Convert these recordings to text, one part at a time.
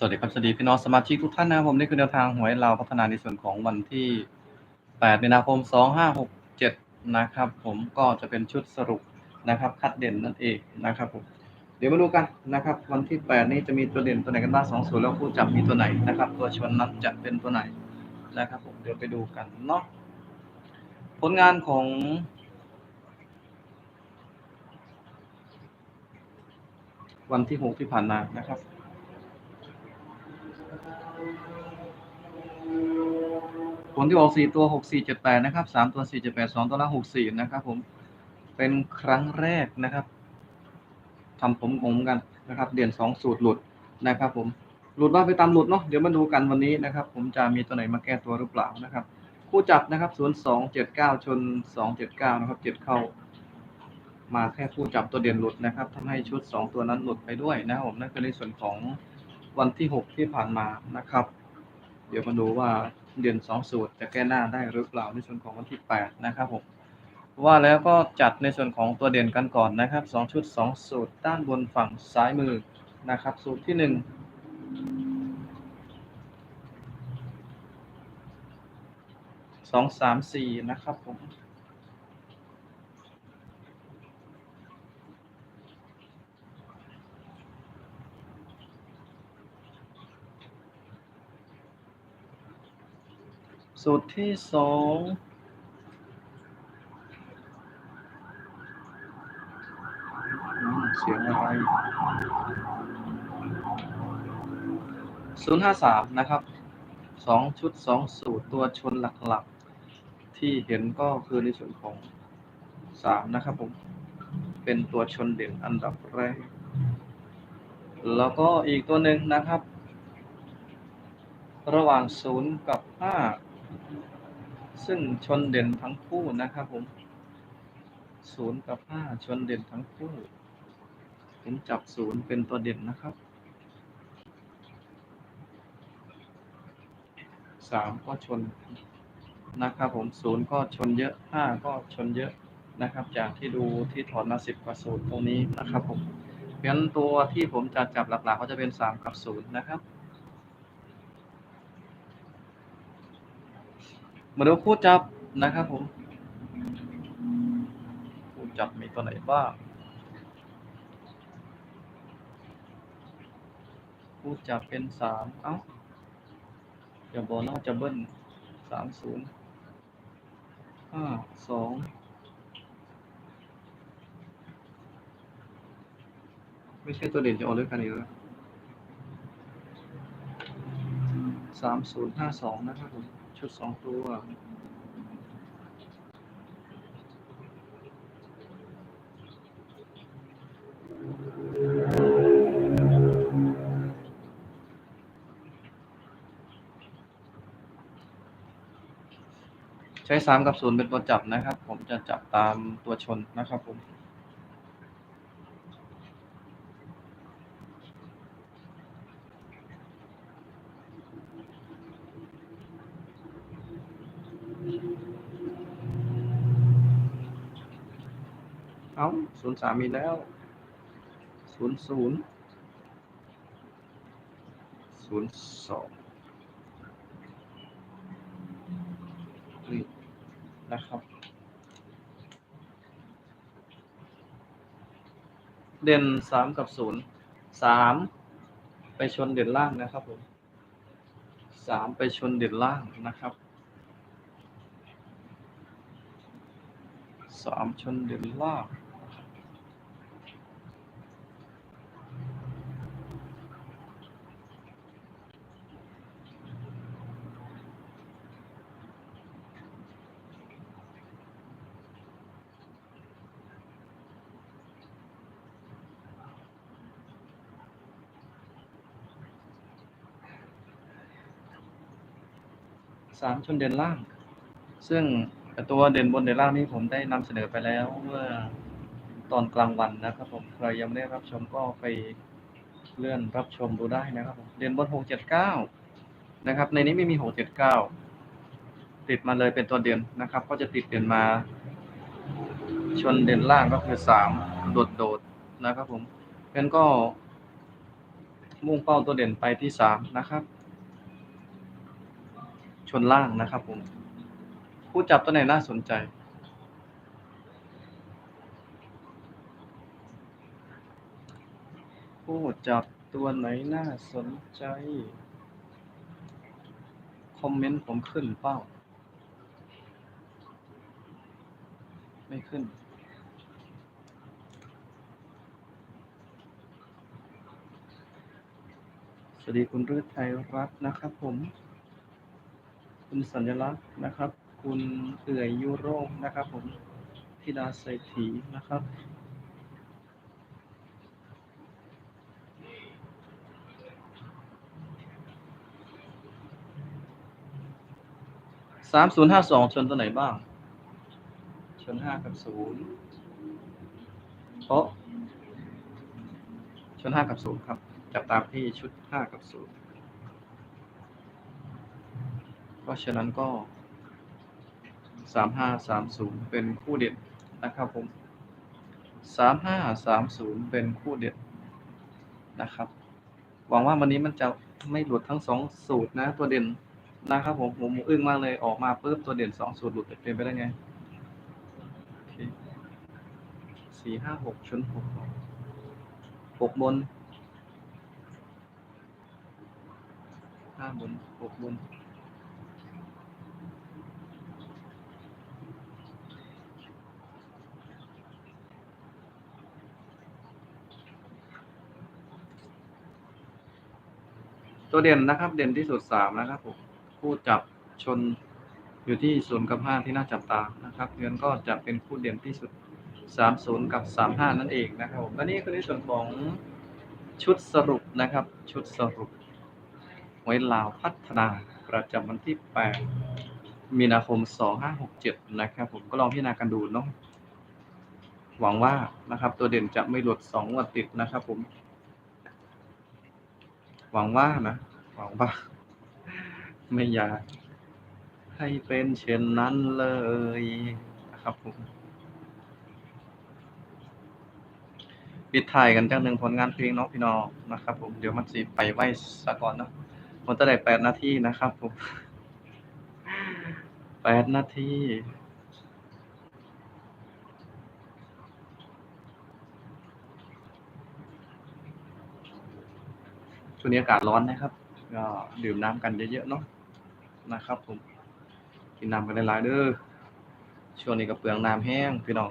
สวัสดีครับสวัสดีพี่น้องสมาชิกทุกท่านนะครับผมนี่คือแนวทางหวยเราพัฒนาในส่วนของวันที่ 8 มีนาคม 2567 นะครับ ผมก็จะเป็นชุดสรุปนะครับ คัดเด่นนั่นเองนะครับผมเดี๋ยวมาดูกันนะครับ วันที่ 8 นี้จะมีตัวเด่นตัวไหนกันบ้าง2ส่วนย์แล้วผู้จับมีตัวไหนนะครับ ตัวชนนั้นจะเป็นตัวไหนนะครับผมเดี๋ยวไปดูกันเนาะผลงานของวันที่ 6 ที่ผ่านมานะครับ ผลที่ออกสี่ตัวหกสี่เจ็ดแปดนะครับสามตัวสี่เจ็ดแปดสองตัวละหกสี่นะครับ ผมเป็นครั้งแรกนะครับทำผมงงกันนะครับ เด่นสองสูตรหลุดนะครับ ผมหลุดว่าไปตามหลุดเนาะเดี๋ยวมาดูกันวันนี้นะครับ ผมจะมีตัวไหนมาแก้ตัวหรือเปล่านะครับ คู่จับนะครับศูนย์สองเจ็ดเก้าชนสองเจ็ดเก้านะครับเจ็ดเข้า มาแค่คู่จับตัวเด่นหลุดนะครับทำให้ชุดสองตัวนั้นหลุดไปด้วยนะครับผมนั่นคือในส่วนของวันที่หกที่ผ่านมานะครับ เดี๋ยวมาดูว่า เด่นสองสูตรจะแก้หน้าได้หรือเปล่าในส่วนของวันที่แปดนะครับผมว่าแล้วก็จัดในส่วนของตัวเด่นกันก่อนนะครับสองชุดสองสูตรด้านบนฝั่งซ้ายมือนะครับ สูตรที่หนึ่งสองสามสี่นะครับผม สูตรที่สองเสียงอะไรศูนย์ห้าสามนะครับสองชุดสองสูตรตัวชนหลักๆ ที่เห็นก็คือในส่วนของสามนะครับผม เป็นตัวชนเด่นอันดับแรก แล้วก็อีกตัวหนึ่งนะครับ ระหว่างศูนย์กับห้า ซึ่งชนเด่นทั้งคู่นะครับผมศูนย์กับห้าชนเด่นทั้งคู่ผมจับศูนย์เป็นตัวเด่นนะครับสามก็ชนนะครับผมศูนย์ก็ชนเยอะห้าก็ชนเยอะนะครับ จากที่ดูที่ถอนมาสิบกว่าศูนย์ตรงนี้นะครับผมเพราะฉะนั้นตัวที่ผมจะจับหลักๆ ก็จะเป็นสามกับศูนย์นะครับ มาดูคู่จับนะครับผมคู่จับมีตัวไหนบ้างคู่จับเป็นสามเอ้าอย่าบอกนะว่าจะเบิ้ลสามศูนย์ห้าสองไม่ใช่ตัวเด่นจะออกด้วยกันอีกแล้วสามศูนย์ห้าสองนะครับผม ชุดสองตัวใช้สามกับศูนย์เป็นตัวจับนะครับ ผมจะจับตามตัวชนนะครับผม เอาศูนย์สามมีแล้วศูนย์ศูนย์ศูนย์สองนี่นะครับ เด่นสามกับศูนย์สามไปชนเด่นล่างนะครับผมสามไปชนเด่นล่างนะครับสามชนเด่นล่าง สามชนเด่นล่าง ซึ่งตัวเด่นบนเด่นล่างนี้ผมได้นำเสนอไปแล้วเมื่อตอนกลางวันนะครับผมใครยังไม่ได้รับชมก็ไปเลื่อนรับชมดูได้นะครับผมเด่นบนหกเจ็ดเก้านะครับ ในนี้ไม่มีหกเจ็ดเก้าติดมาเลยเป็นตัวเด่นนะครับ ก็จะติดเด่นมา ชนเด่นล่างก็คือสามโดดโดดนะครับผมเพราะฉะนั้นก็มุ่งเป้าตัวเด่นไปที่สามนะครับ ชนล่างนะครับผมผู้จับตัวไหนน่าสนใจผู้จับตัวไหนน่าสนใจ คอมเมนต์ผมขึ้นเป้า ไม่ขึ้นสวัสดีคุณฤทัยรัตน์นะครับผม คุณสัญลักษณ์นะครับ คุณเอื่อยยุโรปนะครับ ผมธิดาไซถีนะครับสามศูนย์ห้าสองชนตัวไหนบ้าง ชนห้ากับศูนย์เพราะชนห้ากับศูนย์ครับ จับตามที่ชุดห้ากับศูนย์เพ ราะฉะนั้นก็สามห้าสามศูนย์เป็นคู่เด็ดนะครับผมสามห้าสามศูนย์เป็นคู่เด็ดนะครับ หวังว่าวันนี้มันจะไม่หลุดทั้งสองสูตรนะ ตัวเด่นนะครับผมผมอึ้งมากเลยออกมาปุ๊บตัวเด่นสองสูตรหลุดเป็นไปได้ไงโอเคสี่ห้าหกชนหกหกบนห้าบนหกบน ตัวเด่นนะครับ เด่นที่สุดสามนะครับผมคู่จับชนอยู่ที่ศูนย์กับห้าที่น่าจับตานะครับเงินก็จะเป็นคู่เด่นที่สุดสามศูนย์กับสามห้านั่นเองนะครับผมและนี่คือในส่วนของชุดสรุปนะครับ ชุดสรุปหวยลาวพัฒนาประจำวันที่แปดมีนาคมสองห้าหกเจ็ดนะครับ ผมก็ลองพิจารณากันดูเนาะหวังว่านะครับ ตัวเด่นจะไม่หลุดสองวันติดนะครับ ผม หวังว่านะ หวังว่า ไม่อยากให้เป็นเช่นนั้นเลยนะครับผมปิดถ่ายกันจากหนึ่งผลงานเพลงน้องพี่น้องนะครับ ผมเดี๋ยวมันสิไปไหวสะก่อนเนาะมันจะได้แปดนาทีนะครับผมแปดนาที วงนี้อากาศร้อนนะครับ ก็ดื่มน้ำกันเยอะๆเนาะนะครับ ผมกินน้ำกันหลายๆเด้อช่วงนี้ก็เปลืองน้ำแห้งพี่น้อง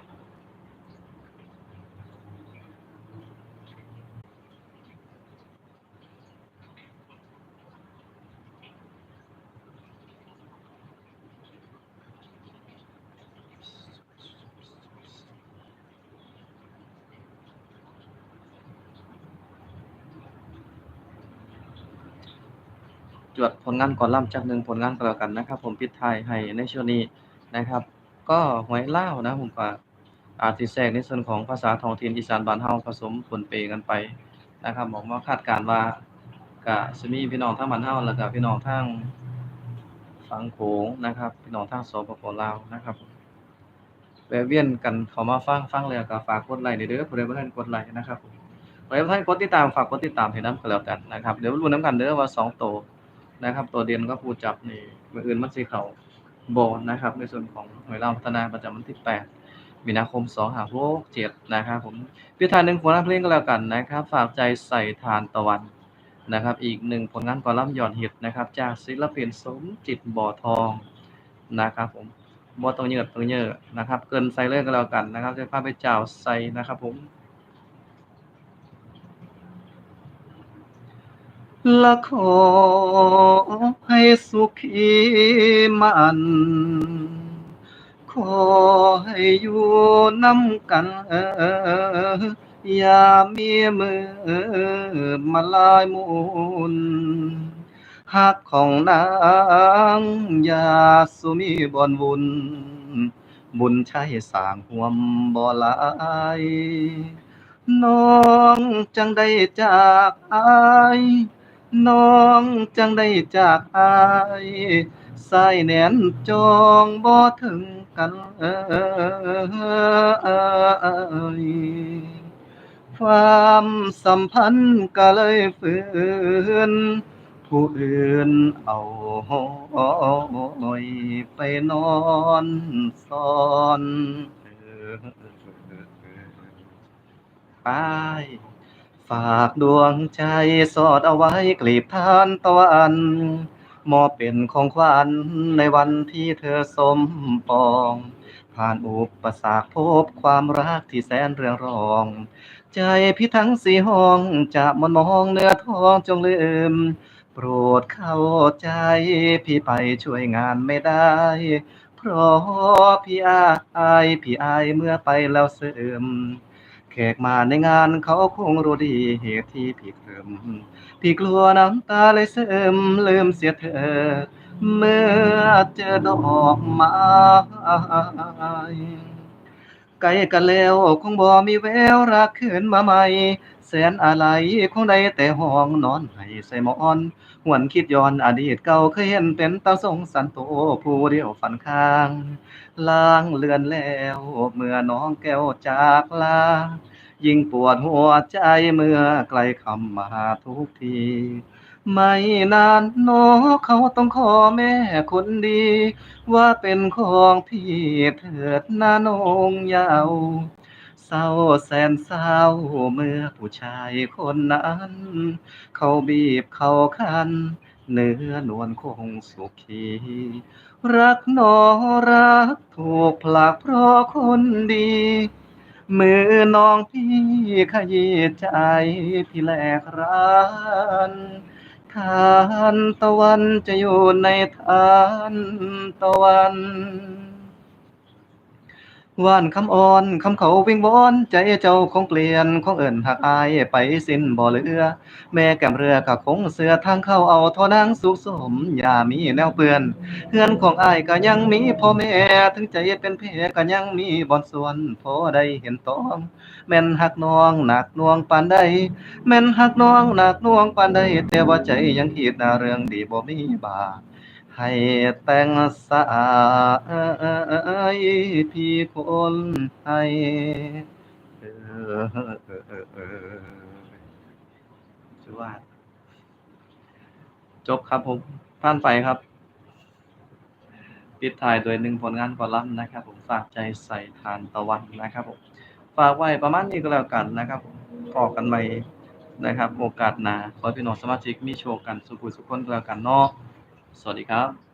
จวดผลงานก่อนล่ำจากหนึ่งผลงานก็แล้วกันนะครับ ผมปิดท้ายให้ในช่วงนี้นะครับ ก็หวยเล่านะผมก็อาจสิแทรกในส่วนของภาษาท้องถิ่นอีสานบ้านเฮาผสมปนเปกันไปนะครับผมว่าคาดการว่าก็สิมีพี่น้องทางบ้านเฮาแล้วก็พี่น้องทางฝั่งโขงนะครับ พี่น้องทางสปปลาวนะครับแวะเวียนกันเข้ามาฟังฟังแล้วก็ฝากกดไลค์เด้อผู้ใดบ่ทันกดไลค์นะครับผมผู้ใดบ่ทันกดติดตามฝากกดติดตามให้นำก็แล้วกันนะครับ เดี๋ยวมาลุ้นนํกันเด้อว่าสองโต นะครับ ตัวเด่นก็ผู้จับนี่มืออื่นมันสิเข้าบ่นะครับ ในส่วนของหวยลาพัฒนาประจำวันที่8มีนาคม2567นะครับผมพิธาหนึ่งผลงานเพลงก็แล้วกันนะครับ ฝากใจใส่ทานตะวันนะครับ อีกหนึ่งผลงานกอลัมน์ยอดฮิตนะครับ จากศิลปินสมจิตบ่อทองนะครับผมบ่ต้องเยิดต้องเยอะนะครับ เกินใส่เลยก็แล้วกันนะครับจะพาไปเจ้าใส่นะครับผม ละขอให้สุขีมัน ขอให้อยู่น้ำกันเอออย่ามีมือมาลายมุนหักของนางอย่าสุมีบ่อนวุ่นบุญใช้สางห่วมบ่ลายน้องจังได้จากอาย น้องจังได้จากอายสายแนนจองบ่ถึงกันเอยความสัมพันธ์ก็เลยฝืนผู้อื่นเอาหอยไปนอนซ่อนไป ฝากดวงใจสอดเอาไว้กลีบทานตะวันมอบเป็นของขวัญในวันที่เธอสมปอง ผ่านอุปสรรคพบความรักที่แสนเรืองรอง ใจพี่ทั้งสี่ห้องจะมันมองเนื้อทองจงลืม โปรดเข้าใจพี่ไปช่วยงานไม่ได้ เพราะพี่อาย พี่อายเมื่อไปแล้วเสื่อม ขกมาในงานเขาคงรู้ดีเหตุที่พี่เคิมพี่กลัวน้ำตาเลยเสื่อมลืมเสียเธอ เมื่อเจอดอกไม้ ไกลกันแล้วคงบ่มีแววรักคืนมาใหม่ แสนอะไรคงได้แต่ห้องนอนให้ใส่หมอนหวนคิดย้อนอดีตเก่าเคยเห็นเป็นตาสงสันโตผู้เดียวฝันข้างล้างเลือนแล้วเมื่อน้องแก้วจากลายิ่งปวดหัวใจเมื่อไกลคำมาทุกที ไม่นานโนเขาต้องขอแม่คนดี ว่าเป็นของพี่เถิดนาโนงยาวเศร้าแสนเศร้าเมื่อผู้ชายคนนั้น เขาบีบเขาคันเนื้อนวลคงสุขี รักหนอรักถูกผลักเพราะคนดี มือน้องพี่ขยี้ใจพี่แหลกร้านานตะวันจะอยู่ในทานตะวัน ว่านคำอ่อนคำเขาวิ่งวอน ใจเจ้าคงเปลี่ยนคงเอิ่นหักอายไปสิ้นบ่เหลือ แม่แก้มเรือก็คงเสือทางเข้าเอาทอนางสุขสมอย่ามีแนวเปื้อนเฮือนของอายก็ยังมีพ่อแม่ถึงใจเป็นเพก็ยังมีบ่อนส่วนพอได้เห็นตองแม่นหักน้องหนักน่วงปานใดแม่นหักน้องหนักน่วงปานใดแต่ว่าใจยังคิดนาเรื่องดีบ่มีบา ให้แต่งสายพี่คนให้เออเออเออเออเออสวัสดจบครับผมท่านไปครับปิดท้ายโดยหนึ่งผลงานกอลัมน์นะครับ ผมฝากใจใส่ทานตะวันนะครับผมฝากไว้ประมาณนี้ก็แล้วกันนะครับพอกันใหม่นะครับ โอกาสหนาขอพี่น้องสมาชิกมีโชคกันสุขุสุขคนก็แล้วกันเนาะ สวัสดีครับ